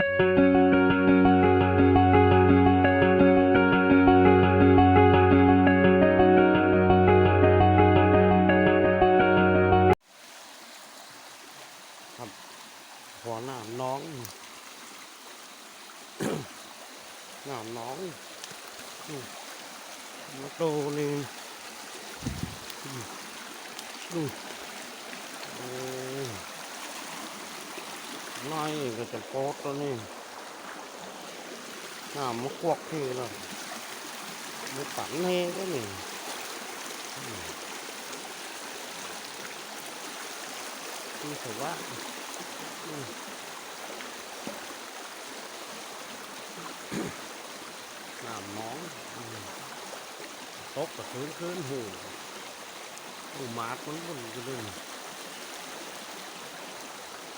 ครับหัวหน้าน้องหน้าน้องมาโตนี่อืมอืมเอ้ย น้อยก็จะโป๊ดตัวนี้หน้ามะกวกที่เละมะตันเฮก็นี่นี่ถือว่าน้ำน้องตกกับคืนคืนหูหูมาดมันมันจะเล่น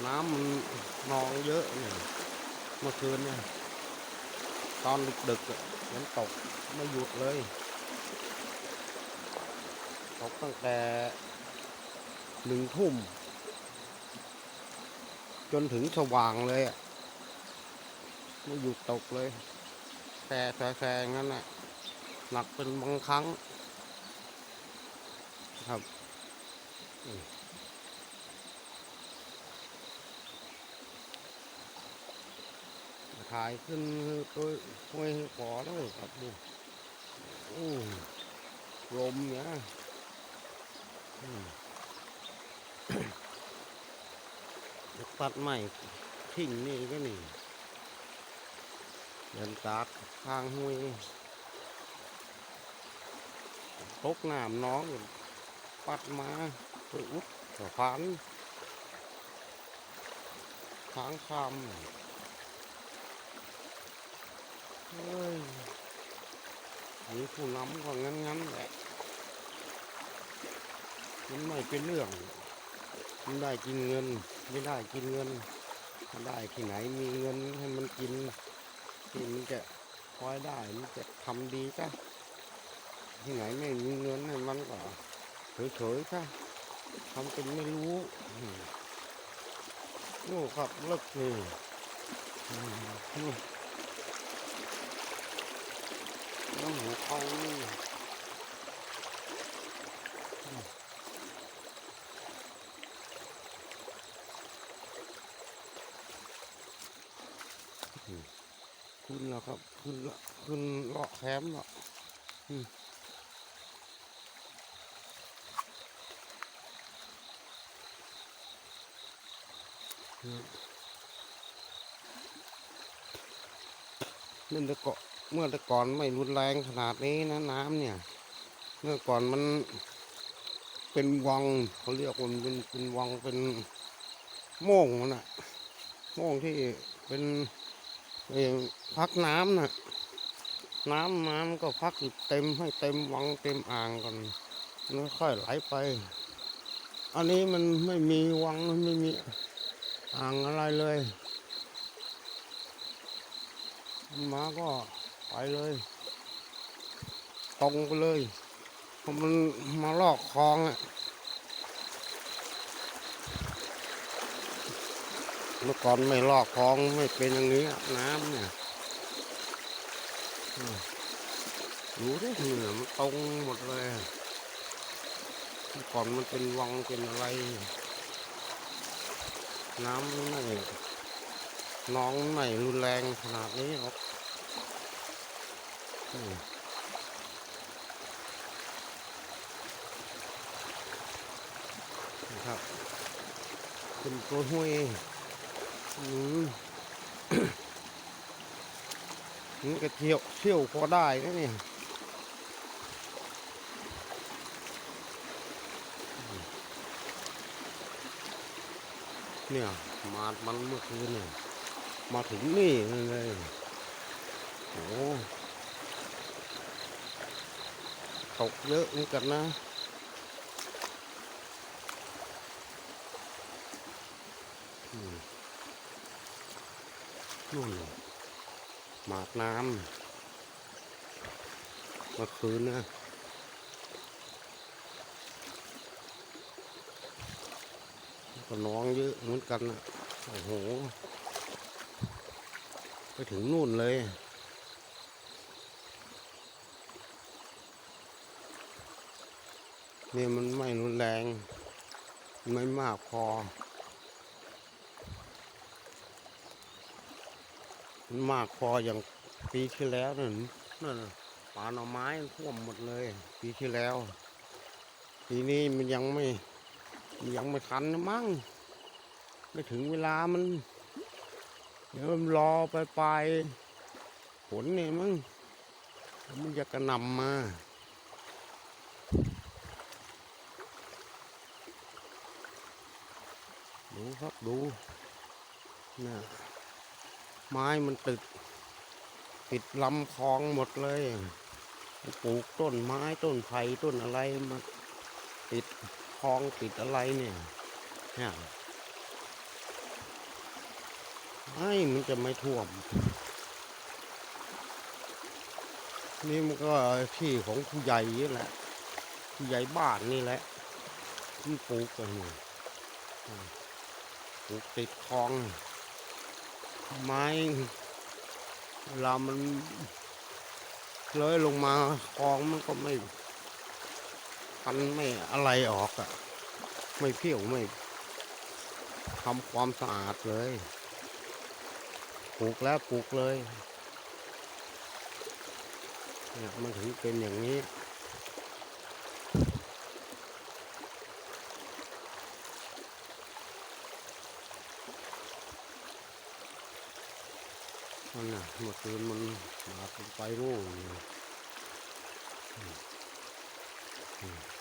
น้ำมันนองเยอะเนี่ยเมื่อคืนเนี่ยตอนดึกๆอะมันตกไม่หยุดเลย ตกตั้งแต่หนึ่งทุ่ม จนถึงสว่างเลยอะไม่หยุดตกเลยแช่แช่แช่งั้นน่ะหนักเป็นบางครั้งครับอืมถ่ายขึ้นตัวห้วยปอแล้วครับดูโอ้ลมเนี่ยอืมตัดใหม่ทิ้งนี่ก็นี่เดินตากทางห้วยตกน้ำน้องปัดมาไปอุดสะพานทางคำ มีผู้นำก็งั้นงั้นๆแหละ มันไม่เป็นเรื่อง มันได้กินเงิน ไม่ได้กินเงิน มันได้ที่ไหนมีเงินให้มันกินที่มันจะคอยได้มันจะทำดีก็ที่ไหนไม่มีเงินให้มันก็เฉยๆก็ทำเป็นไม่รู้โอ้ครับเลิกนี่อืม นี่น้ำหูเขาขึ้นแล้วครับ ขึ้นละขึ้นเลาะแคมป์ล้วอืมเนี่ยเก่อน เมื่อแต่ก่อนไม่รุนแรงขนาดนี้นะน้ำเนี่ย เมื่อก่อนมันเป็นวังเขาเรียกว่ามันเป็นเป็นวังเป็นโม่งมันอะโม่งที่เป็นพักน้ำนะน้ำน้ำก็พักอยู่เต็มให้เต็มวังเต็มอ่างก่อนแล้วค่อยไหลไป อันนี้มันไม่มีวังมันไม่มีอ่างอะไรเลยมาก็ ไปเลยตรงไปเลยเพราะมันมาลอกคลองอะเมื่อก่อนไม่ลอกคลองไม่เป็นอย่างนี้น้ำเนี่ยอืมดูดิเหนือมันตรงหมดเลยเมื่อก่อนมันเป็นวังเป็นอะไร น้ำไม่น้องไม่รุนแรงขนาดนี้หรอก นะครับเป็นตัวห้วยอืมนี่ก็เที่ยวเที่ยวพอได้นะเนี่ยเนี่ยมามันเมื่อคืนเนี่ยมาถึงนี่เลยโอ้ ตกเยอะเหมือนกันนะนู่นหมาดน้ำเมื่อคืนนะก็น้องเยอะเหมือนกันนะโอ้โห ไปถึงนู่นเลย นี่ยมันไม่รุนแรง ไม่มากพอ มันมากพออย่างปีที่แล้วนั่นนั่นป่าหน่อไม้ท่วมหมดเลย ปีที่แล้วปีนี้มันยังไม่มันยังไม่ทันนะมั้งไม่ถึงเวลามัน เดี๋ยวมันรอไปไปลายฝนเนี่ยมั้งมันจะกระนำมา ครับดูน่ะไม้มันติดติดลำคลองหมดเลยปลูกต้นไม้ต้นไผ่ต้นอะไรมาติดคลองติดอะไรเนี่ยเนี่ยไอ้มันจะไม่ท่วม นี่มันก็ที่ของผู้ใหญ่นี่แหละผู้ใหญ่บ้านนี่แหละที่ปลูกกันนี่ ปลูกติดคลองไม้เวลามันเลยลงมาคลองมันก็ไม่พันไม่อะไรออกอะ่ะ ไม่เพี้ยวไม่ทำความสะอาดเลยปลูกแล้วปลูกเลย เนี่ยมันถึงเป็นอย่างนี้ มันน่ะเมื่อคืนมันมาลงไปนู่นอืมอืม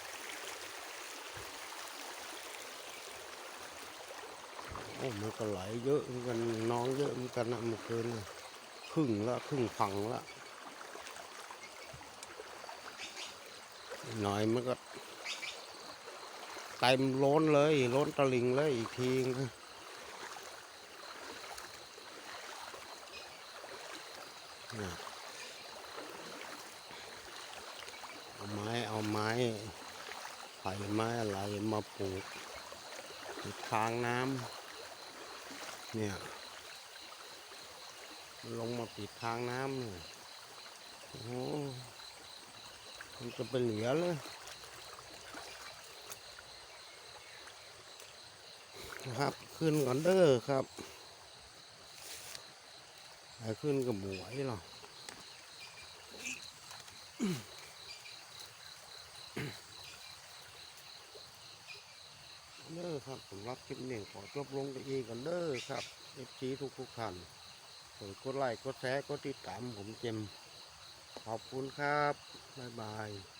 โอ้มันก็ไหลเยอะมือนกันน้องเยอะเหมือนกันนะเมื่อคืนครึ่งละครึ่งฝั่งละหน่อยมันก็เต็มล้นเลยล้นตะลิงเลยอีกทีนึง น่ะ เอาไม้เอาไม้ไผ่ไม้อะไรมาปลูกติดทางน้ำเนี่ยมันลงมาปิดทางน้ำเนี่ยโอ้โหมันจะไปเหลือเลยนะครับ ขึ้นก่อนเด้อครับ ไอ้ขึ้นกับหมวยหรอเด้อครับผมรับคลิปนี้ขอจบลงไปอีกกันเด้อครับเอฟซีทุกทุกท่านกดไลค์กดแชร์กดติดตามผมเจมขอบคุณครับ บ๊ายบาย